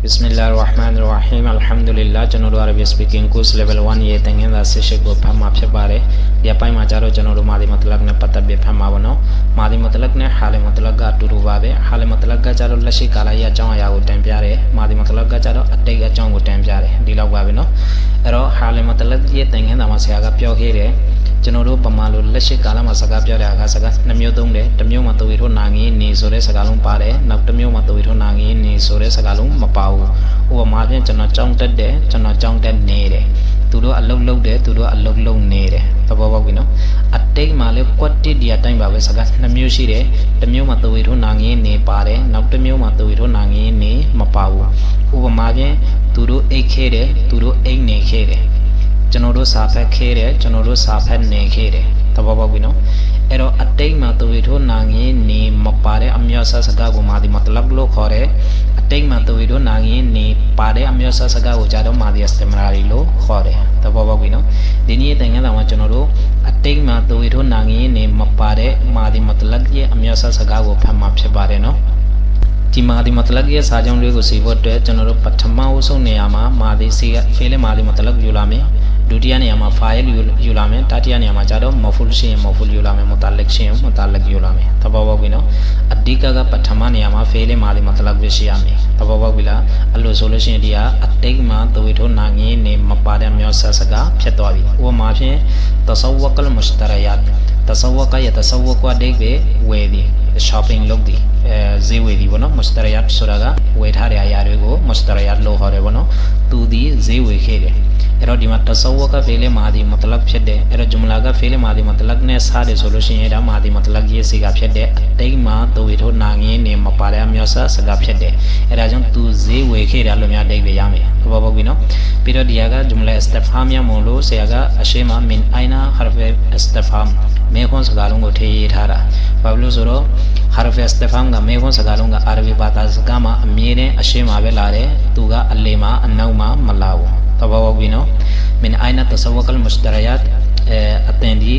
Bismillahirrahmanirrahim Alhamdulillah ကျွန်တော်တို့ Arabic speaking course level 1ရေသင်ခန်းစာဆက်ရှိကိုဖတ်မှာဖြစ်ပါတယ်။ဒီအပိုင်းမှာကျတော့ကျွန်တော်တို့မာဒီမတလကနဲ့ပတ်သက်ပြီးဖတ်မှာပါနော်။မာဒီမတလကနဲ့ဟာလီမတလကအတူတူပါပဲ။ဟာလီမတလကကျတော့လက်ရှိကာလရဲ့အကြောင်းအရာကိုတင်ပြတယ်။မာဒီမတလကကျတော့အတိတ်အကြောင်းကိုတင်ပြတယ်။ဒီလောက်ပါပဲနော်။အဲ့တော့ဟာလီမတလကရဲ့သင်ခန်းစာမှာဆရာကပြောခဲ့တယ်။ ကျွန်တော်တို့ပမာလိုလက်ရှိကာလမှာစကားပြောတဲ့အခါစကားနှမျိုးသုံးတယ်တစ်မျိုးမှာတဝီထိုးနာငင်းနေဆိုတဲ့စကားလုံးပါတယ်နောက်တစ်မျိုးမှာတဝီထိုးနာငင်းနေဆိုတဲ့စကားလုံးမပါဘူးဥပမာဖြင့်ကျွန်တော်ကြောင်းတက်တယ်ကျွန်တော်ကြောင်းတက်နေတယ်သူတို့အလုတ်လုတ်တယ်သူတို့အလုတ်လုတ်နေတယ်သဘောပေါက်ပြီနော်အတိတ်မှာလည်းကွက်တစ်ဒီအတိုင်းပါပဲစကားနှမျိုးရှိတယ်တစ်မျိုးမှာတဝီထိုးနာငင်းနေပါတယ်နောက်တစ်မျိုးမှာတဝီထိုးနာငင်းနေမပါဘူးဥပမာဖြင့်သူတို့အိတ်ခဲတယ်သူတို့အိတ်နေခဲတယ် ကျွန်တော်တို့စာဖတ်ခဲတယ်ကျွန်တော်တို့စာဖတ်နေခဲတယ်သဘောပေါက်ပြီနော်အဲ့တော့အတိတ်မှာသွေထိုးနာငင်းနေမပါတဲ့အမျိုးအစားစကားကိုမာဒီမတလပ်လို့ခေါ်တယ်အတိတ်မှာသွေထိုးနာငင်းနေပါတဲ့အမျိုးအစားစကားကိုကြတော့မာဒီစတမရာရီလို့ခေါ်တယ်သဘောပေါက်ပြီနော်ဒီနေ့တိုင်ငန်းတော်မှာကျွန်တော်တို့အတိတ်မှာသွေထိုးနာငင်းနေမပါတဲ့မာဒီမတလပ်ရဲ့အမျိုးအစားစကားကိုဖတ်မှာဖြစ်ပါတယ်နော်ဒီမာဒီမတလကရဲ့စာကြောင်းလေးကိုစီဖို့အတွက်ကျွန်တော်တို့ပထမအဆုံးနေရာမှာမာဒီစီကဖေးလေမာဒီမတလကယူလာမယ် ဒုတိယနေရာမှာ file ယူယူလာမယ်တတိယနေရာမှာကျတော့ maful ရှိရင် maful ယူလာမယ် mutalik ရှိရင် mutalik ယူလာမယ်သဘောပေါက်ပြီနော်အဓိကကပထမနေရာမှာ fail မှာဒီ mutalik ပဲရှိရမယ်သဘောပေါက်ပြီလားအဲ့လိုဆိုလို့ရှိရင်ဒီကအတိတ်မှာသဝေထုနာငင်းနေမပါတဲ့မျိုးဆက်စကားဖြစ်သွားပြီဥပမာဖြင့် tasawwaqal mushtariyat tasawwaqa ya tasawwaq အဓိပ္ပာယ်ဝယ်သည် shopping လုပ်သည်အဲဈေးဝယ်သည်ပေါ့နော် mushtariyat ဆိုတာကဝယ်ထားတဲ့အရာတွေကို mushtariyat လို့ခေါ်တယ်ပေါ့နော်သူသည်ဈေးဝယ်ခဲ့တယ် အဲ့တော့ဒီမှာတဆဝကဖေးလေမာဒီမတလကဖြစ်တယ်အဲ့တော့ဂျုမလာကဖေးလေမာဒီမတလကနဲ့စားတယ်ဆိုလို့ရှိရင်ဒါမာဒီမတလကရဲ့စီကဖြစ်တယ်အတိတ်မှာသူဝေထိုးနာငင်းနေမပါတဲ့အမျိုးစားစကားဖြစ်တယ်အဲ့ဒါကြောင့်သူဈေးဝယ်ခဲ့တယ်လို့များအတိတ်ပဲရမယ်သဘောပေါက်ပြီနော်ပြီးတော့ဒီဟာကဂျုမလာအစတဖာမရမလို့ဆရာကအရှိမမင်အိုင်နာဟာဖ်အစတဖာမေခွန်းစကားလုံးကိုထည့်ရေးထားတာဘာလို့ဆိုတော့ဟာဖ်အစတဖာကမေခွန်းစကားလုံးကအာရဗီဘာသာစကားမှာအမြဲတမ်းအရှိမပဲလာတယ်သူကအလေမှာအနောက်မှာမလာဘူး သဘောပေါက်ပြီနော်မင်အိုင်နာတဆဝကလ်မုစဒရယတ်အတန်ဒီ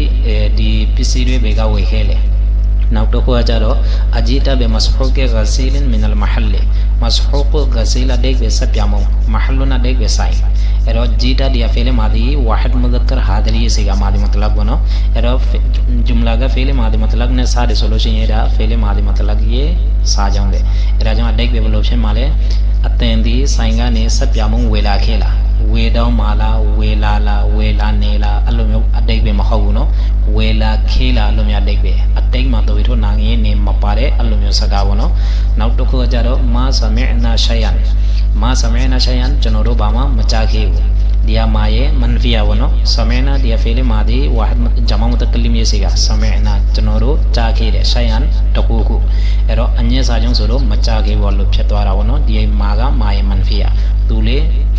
ဒီပစ္စည်းတွေဘေကဝေခဲလေနောက်တစ်ခုကကြတော့အဂျီတာဘေမစဟူကေဂဆီလင်မင်အလ်မဟလ်မစဟူကဂဆီလာဒေကစပြမုံမဟလနာဒေကဆိုင်အဲ့တော့ဂျီတာဒီအဖေလေမာဒီဝါဟဒ်မုဒကရဟာဒလီစေကမာဒီမတလဘနော်အဲ့တော့ဂျုမလာကဖေလေမာဒီမတလကနဲ့စားတယ်ဆိုလို့ရှိရင်ဒါဖေလေမာဒီမတလကရဲ့စားကြောင်းတယ်အဲ့ဒါကြောင့်အတိတ်ပဲဘလို့ဖြစ်မှာလဲအတန်ဒီဆိုင်ကနေစပြမုံဝေလာခဲလား ဝေတောင်းမာလာဝေလာလာဝေလာနေလာအဲ့လိုမျိုးအတိတ်ပဲမဟုတ်ဘူးနော်ဝေလာခေးလာအဲ့လိုမျိုးအတိတ်ပဲအတိတ်မှာတို့ထို့နာငင်းနေမပါတဲ့အဲ့လိုမျိုးစကားပေါ့နော်နောက်တစ်ခုကကြတော့မာဆမေနာရှယန်မာဆမေနာရှယန်ကျွန်တော်တို့ဘာမှမကြခဲ့ဘူးဒီအမာရဲ့မန်ဖီယာဘောနော်ဆမေနာဒီအဖေလေးမာဒီဝါဟဒ်ဂျမာမတကလီမီစီကဆမေနာကျွန်တော်တို့ကြားခဲ့တယ်ရှ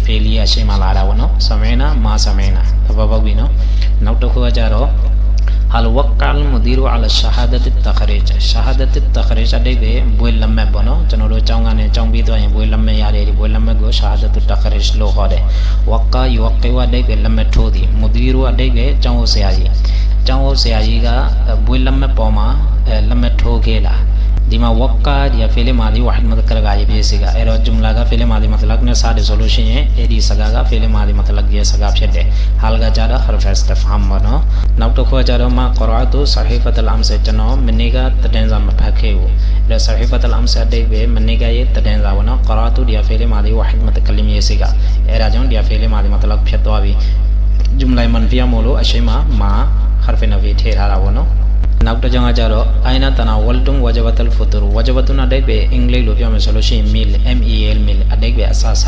failure ရှေ့မှာလာတာပေါ့နော် samena ma samena သဘောပေါက်ပြီနော်နောက်တစ်ခုကကြတော့ hal waqqa al mudiru ala shahadat at takhrij shahadat at takhrij အတိတ်ပဲဘွေလက်မှတ်ပေါ့နော်ကျွန်တော်တို့အကြောင်းကနေအကြောင်းပြီးသွားရင်ဘွေလက်မှတ်ရတယ်ဒီဘွေလက်မှတ်ကို shahadat at takhrij လို့ခေါ်တယ် waqqa yuqqa အတိတ်ပဲလက်မှတ်ထိုးသည် mudiru အတိတ်ပဲအကြောင်းဟုတ်ဆရာကြီးအကြောင်းဟုတ်ဆရာကြီးကဘွေလက်မှတ်ပေါ်မှာလက်မှတ်ထိုးခဲ့လား ဒီမှာ waqqa ဒီဖေးလေးမာဒီဝဟ်မဒကရကရေးပြစီကအဲ့တော့ဂျုမလာကဖေးလေးမာဒီမတလကနဲ့စားတယ်ဆိုလို့ရှိရင်အဲ့ဒီစကားကဖေးလေးမာဒီမတလကရဲ့စကားဖြစ်တယ်ဟာလကကြတော့ harf istifham ပေါ့နော်နောက်တစ်ခုကြတော့မှ qara'atu sahifat al-ams ကျွန်တော်မနေ့ကတည်င်းစာမဖတ်ခဲ့ဘူးအဲ့တော့ sahifat al-ams အတိတ်ပဲမနေ့ကရဲ့တည်င်းစာပေါ့နော် qara'atu ဒီဖေးလေးမာဒီဝဟ်မဒကလီမရေးစီကအဲ့ဒါကြောင့်ဒီဖေးလေးမာဒီမတလကဖြစ်သွားပြီဂျုမလာမန်ဖီယာမို့လို့အရှိမမာ harf nafi ထည့်ထားတာပေါ့နော် နောက်တစ်ကြောင်းကကြတော့အိုင်နာတနာဝလ်တုံဝဂျဘတ်လ်ဖူတူဝဂျဘတ်နာဒိုက်ပဲအင်္ဂလိပ်လိုပြောမယ်ဆိုလို့ရှိရင် meal m e l meal အဒိတ်ပဲအဆဆ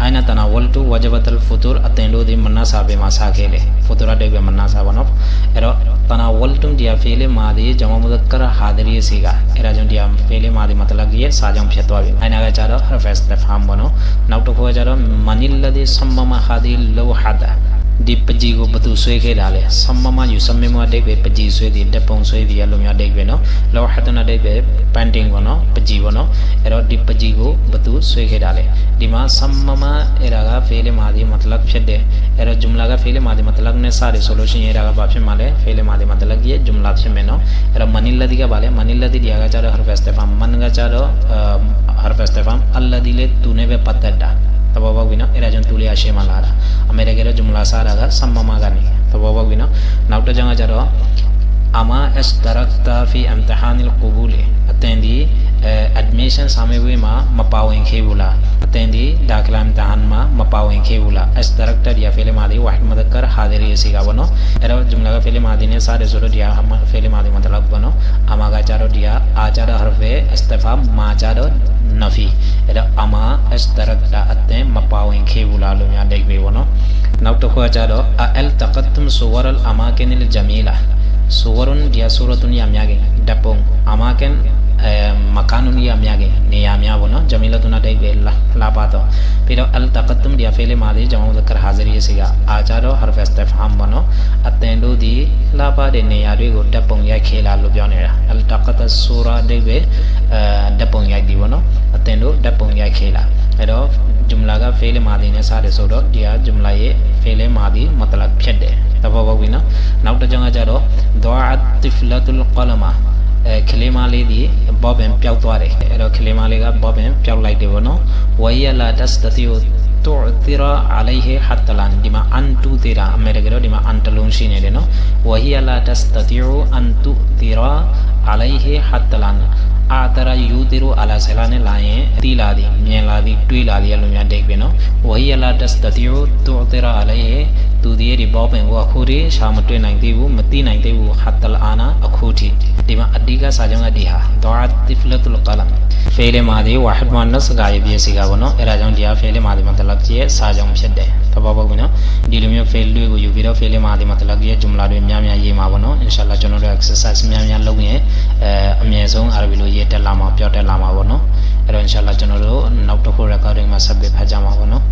အိုင်နာတနာဝလ်တုဝဂျဘတ်လ်ဖူတူအတင်လို့ဒီမနဆာပဲမှာစားခဲ့လေဖူတူအဒိတ်ပဲမနဆာပါနော်အဲ့တော့တနာဝလ်တုံဒီယာဖေးလေးမာဒီဂျမမုဒကရဟာဒရီစီကအဲ့ဒါကြောင့်ဒီယာဖေးလေးမာဒီမတလကရဲ့စာကြောင့်ဖြစ်သွားပြီအိုင်နာကကြတော့ harvest the farm ပေါ့နော်နောက်တစ်ခုကကြတော့မနီလဒီဆမ်မမဟာ ဒီလောဟာဒါ ဒီပကြီးကိုဘသူဆွဲခဲ့တာလဲဆမမယူဆမမအတိတ်ပဲပကြီးဆွဲသည်တက်ပုံဆွဲသည်အလိုမျိုးအတိတ်ပဲနော်လောဟတနာအတိတ်ပဲပန်တင်ပေါ့နော်ပကြီးပေါ့နော်အဲ့တော့ဒီပကြီးကိုဘသူဆွဲခဲ့တာလဲဒီမှာဆမမအဲ့ဒါကဖေးလမာဒီမတလကဖြစ်တယ်အဲ့တော့ဂျုမလာကဖေးလမာဒီမတလကနဲ့စတယ်ဆိုလို့ရှိရင်အဲ့ဒါကဘာဖြစ်မှာလဲဖေးလမာဒီမတလကရဲ့ဂျုမလာဖြစ်မယ်နော်အဲ့တော့မနီလဒီကဘာလဲမနီလဒီဒီကကြတော့ harf istifham မန်ကကြတော့ harf istifham အလ္လဒီလေသူနဲ့ပဲပတ်သက်တာ သဘောပေါက်ပြီနော်အဲ့ဒါကြောင့်သူလေးအရှင်းမလာတာအမေရိကန်ရဲ့ဂျုမလာစားတာကဆမမကနေသဘောပေါက်ပြီနော်နောက်တစ်ကြောင်းကကြတော့အမာအစတရက်တာဖီအမ်တဟာနီလ်ကူဘူလီအတန်ဒီ admission စာမေးပွဲမှာမပါဝင်ခဲ့ဘူးလားအတန်ဒီဒါကလမ်တဟန်မှာမပါဝင်ခဲ့ဘူးလား as director ဒီဖေလမာဒီဝါဟ်မဒကရဟာဒီရီစီကဘောနော်အဲ့တော့ဂျုမလာကဖေလမာဒီနဲ့စားတယ်ဆိုတော့ဒီဟာဖေလမာဒီမတလောက်ဘောနော်အမာကကြတော့ဒီဟာအာကြတော့ harfe istifa မာကြတော့ nafi အဲ့တော့အမာ as director အတန်မပါဝင်ခဲ့ဘူးလားလို့များဒိတ်ပဲဘောနော်နောက်တစ်ခုကကြတော့ al taqattum suwar al amakin al jamila suwarun dia suratun ya myage dapong amakin အဲမကာနူနီယာများကနေရာများပေါ့နော်ဂျမီလတုနာတိတ်ပဲလာလာပါတော့ပြီးတော့အလ်တကတ်တုမ်ဒီယာဖေးလေးမာဒီကျွန်တော်တို့ကရဟာဇရီစီကအာကြတော့ဟာဖက်စတက်ဖမ်ပေါ့နော်အတန်တို့ဒီလာပါတဲ့နေရာတွေကိုတပ်ပုံရိုက်ခဲလာလို့ပြောနေတာအလ်တကတ်ဆူရာတိတ်ပဲအဲတပ်ပုံရိုက်ဒီပေါ့နော်အတန်တို့တပ်ပုံရိုက်ခဲလာအဲ့တော့ဂျုမလာကဖေးလေးမာဒီနဲ့စတယ်ဆိုတော့ဒီဟာဂျုမလာရဲ့ဖေးလေးမာဒီမတလတ်ဖြစ်တယ်တဘောပေါက်ပြီနော်နောက်တစ်ကြောင်းကကြတော့ဒွါအတ်တီဖလတ်လ်ကလမာအဲ ကလေးမလေးဒီဘောပင်ပျောက်သွားတယ်အဲ့တော့ကလေးမလေးကဘောပင်ပျောက်လိုက်တယ်ဗောနော်ဝိယလာတစတတီယတူတီရာအလိုင်ဟီဟတ်တလန်ဒီမှာအန်တူတီရာအမေရိကတော့ဒီမှာအန်တလုံးရှိနေတယ်နော်ဝဟီယလာတစတတီယအန်တူတီရာအလိုင်ဟီဟတ်တလန်အာတရာယူတီရိုအလာဆလာနဲ့လာရင်တီလာသည်မြင်လာသည်တွေးလာသည်အလိုများတိတ်ပဲနော်ဝဟီယလာတစတတီယတူတီရာအလိုင်ဟီ သူဒီရဲ့ဒီဘောပင်ကိုအခုထိရှာမတွေ့နိုင်သေးဘူးမသိနိုင်သေးဘူးဟတ်တလအာနာအခုထိဒီမှာအဓိကစာကြောင်းကဒီဟာဒေါ်တိဖလတ်လကလမ်ဖေးလေမာဒီဝါဟဒ်မန်နစကာရဲ့ပြည့်စီကဘောနော်အဲ့ဒါကြောင့်ဒီဟာဖေးလေမာဒီမတလကရဲ့စာကြောင်းဖြစ်တယ်သဘောပေါက်ပြီနော်ဒီလိုမျိုးဖေးလေးကိုယူပြီးတော့ဖေးလေမာဒီမတလကရဲ့ဂျုမလာတွေများများရေးမှာဘောနော်အင်ရှာလာကျွန်တော်တို့ exercise များများလုပ်ရင်အဲအမြဲဆုံးအာရဘီလိုရေးတက်လာမှာပြောတက်လာမှာဘောနော်အဲ့တော့အင်ရှာလာကျွန်တော်တို့နောက်တစ်ခု recording မှာဆက်ပြီးဖတ်ကြမှာဘောနော်